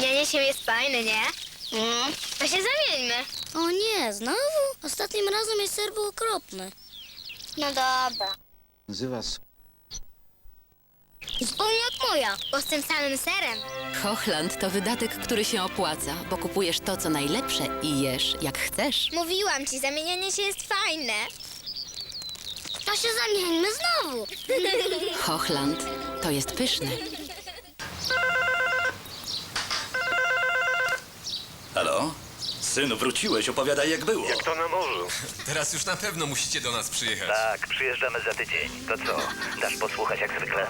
Zamienianie się jest fajne, nie? Mm. To się zamieńmy. O nie, znowu? Ostatnim razem jest ser był okropny. No dobra. Nazywa Zupełnie jak moja. Bo z tym samym serem. Hochland to wydatek, który się opłaca, bo kupujesz to, co najlepsze i jesz jak chcesz. Mówiłam ci, zamienianie się jest fajne. To się zamieńmy znowu. Hochland to jest pyszne. Halo? Synu, wróciłeś, opowiadaj jak było. Jak to na morzu? Teraz już na pewno musicie do nas przyjechać. Tak, przyjeżdżamy za tydzień. To co, dasz posłuchać jak zwykle?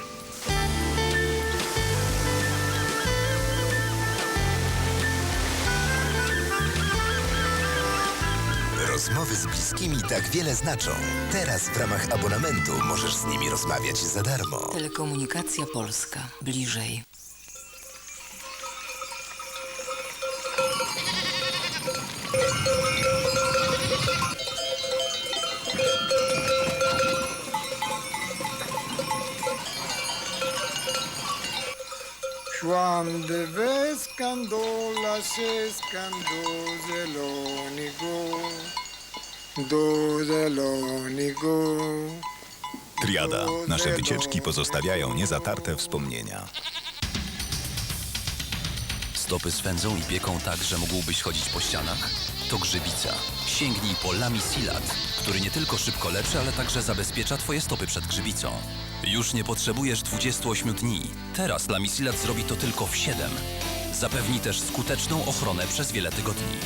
Rozmowy z bliskimi tak wiele znaczą. Teraz w ramach abonamentu możesz z nimi rozmawiać za darmo. Telekomunikacja Polska. Bliżej. Quando vescan do lasescan do zelonigo, do zelonigo. Triada. Nasze wycieczki pozostawiają niezatarte wspomnienia. Stopy swędzą i pieką tak, że mógłbyś chodzić po ścianach? To grzybica. Sięgnij po Lamisilat, który nie tylko szybko leczy, ale także zabezpiecza twoje stopy przed grzybicą. Już nie potrzebujesz 28 dni. Teraz Lamisilat zrobi to tylko w 7. Zapewni też skuteczną ochronę przez wiele tygodni.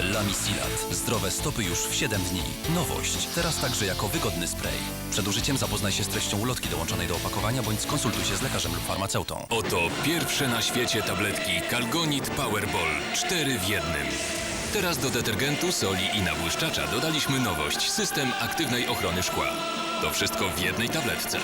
Lamisilat. Zdrowe stopy już w 7 dni. Nowość. Teraz także jako wygodny spray. Przed użyciem zapoznaj się z treścią ulotki dołączonej do opakowania bądź skonsultuj się z lekarzem lub farmaceutą. Oto pierwsze na świecie tabletki Calgonit Powerball 4 w jednym. Teraz do detergentu, soli i nabłyszczacza dodaliśmy nowość system aktywnej ochrony szkła. To wszystko w jednej tabletce.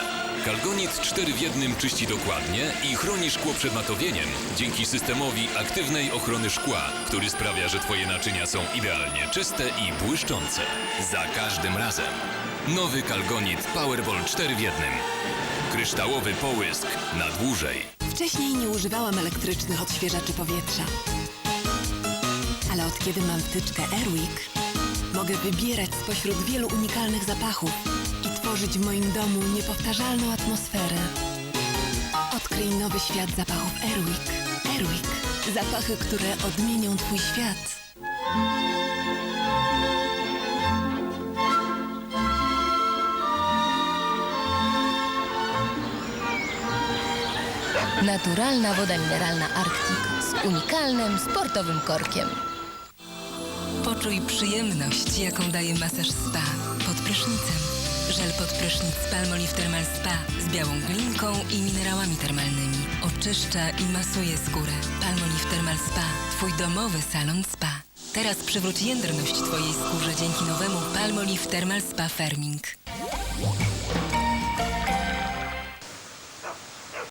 Calgonit 4 w jednym czyści dokładnie i chroni szkło przed matowieniem dzięki systemowi aktywnej ochrony szkła, który sprawia, że Twoje naczynia są idealnie czyste i błyszczące. Za każdym razem. Nowy Calgonit Powerball 4 w jednym. Kryształowy połysk na dłużej. Wcześniej nie używałam elektrycznych odświeżaczy powietrza. Ale od kiedy mam wtyczkę Airwick, mogę wybierać spośród wielu unikalnych zapachów i tworzyć w moim domu niepowtarzalną atmosferę. Odkryj nowy świat zapachów Airwick. Airwick. Zapachy, które odmienią Twój świat. Naturalna woda mineralna Arctic z unikalnym sportowym korkiem. Poczuj przyjemność, jaką daje masaż spa pod prysznicem. Żel pod prysznic Palmolive Thermal Spa z białą glinką i minerałami termalnymi. Oczyszcza i masuje skórę. Palmolive Thermal Spa. Twój domowy salon spa. Teraz przywróć jędrność Twojej skórze dzięki nowemu Palmolive Thermal Spa Firming.